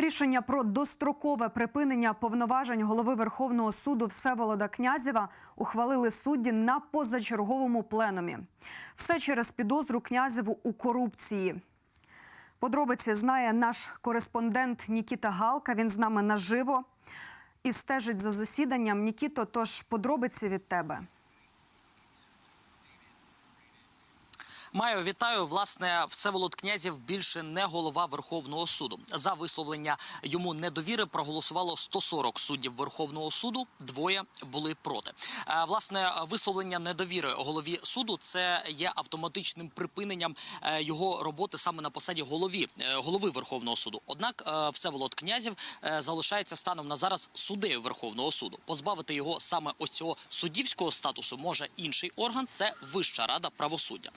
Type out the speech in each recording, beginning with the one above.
Рішення про дострокове припинення повноважень голови Верховного суду Всеволода Князєва ухвалили судді на позачерговому пленумі. Все через підозру Князєву у корупції. Подробиці знає наш кореспондент Нікіта Галка. Він з нами наживо і стежить за засіданням. Нікіто, тож подробиці від тебе. Маю вітаю. Власне, Всеволод Князів більше не голова Верховного суду. За висловлення йому недовіри проголосувало 140 суддів Верховного суду. Двоє були проти. Е, Власне, висловлення недовіри голові суду це є автоматичним припиненням е, його роботи саме на посаді голові е, голови Верховного суду. Однак Всеволод Князів залишається станом на зараз суддею Верховного суду. Позбавити його саме ось цього суддівського статусу може інший орган. Це Вища рада правосуддя.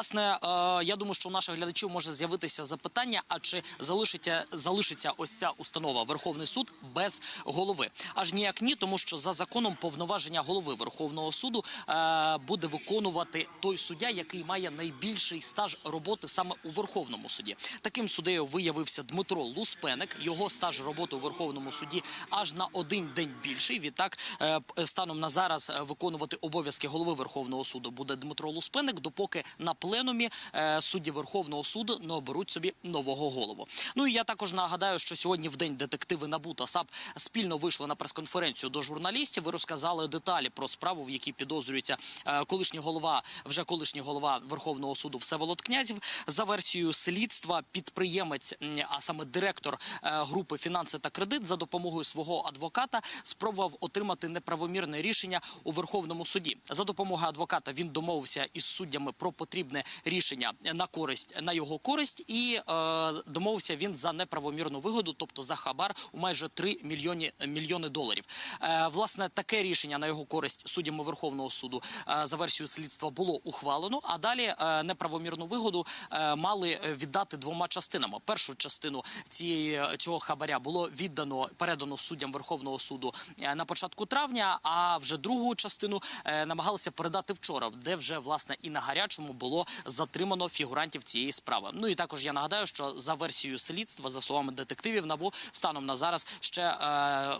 Власне, е, я думаю, що у наших глядачів може з'явитися запитання: а чи залишиться залишиться ось ця установа Верховний суд без голови? Аж ніяк ні, тому що за законом повноваження голови Верховного суду е, буде виконувати той суддя, який має найбільший стаж роботи саме у Верховному суді. Таким суддею виявився Дмитро Луспеник. Його стаж роботи у Верховному суді аж на один день більший. Відтак, е, станом на зараз виконувати обов'язки голови Верховного суду буде Дмитро Луспеник, допоки на пленумі е, судді Верховного суду не оберуть собі нового голову. Ну і я також нагадаю, що сьогодні в день детективи НАБУ та САП спільно вийшли на прес-конференцію до журналістів. і розказали деталі про справу, в якій підозрюється е, колишній голова, вже колишній голова Верховного суду Всеволод Князів. За версією слідства, підприємець, а саме директор е, групи фінанси та кредит, за допомогою свого адвоката спробував отримати неправомірне рішення у Верховному суді. За допомогою адвоката він домовився із суддями про потрібне рішення на користь на його користь, і е, домовився він за неправомірну вигоду, тобто за хабар у майже 3 мільйони мільйони доларів. Е, власне, таке рішення на його користь суддями Верховного суду е, за версією слідства було ухвалено. А далі е, неправомірну вигоду е, мали віддати двома частинами. Першу частину цієї цього хабаря було віддано передано суддям Верховного суду е, на початку травня. А вже другу частину е, намагалися передати вчора, де вже власне і на гарячому було затримано фігурантів цієї справи. Ну і також я нагадаю, що за версією слідства, за словами детективів, набу станом на зараз ще е,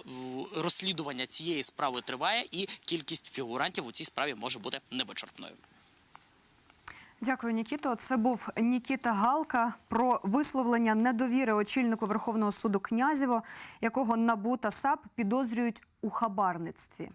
розслідування цієї справи триває, і кількість фігурантів у цій справі може бути невичерпною. Дякую, Нікіто. Це був Нікіта Галка про висловлення недовіри очільнику Верховного суду Князєво, якого НАБУ та САП підозрюють у хабарництві.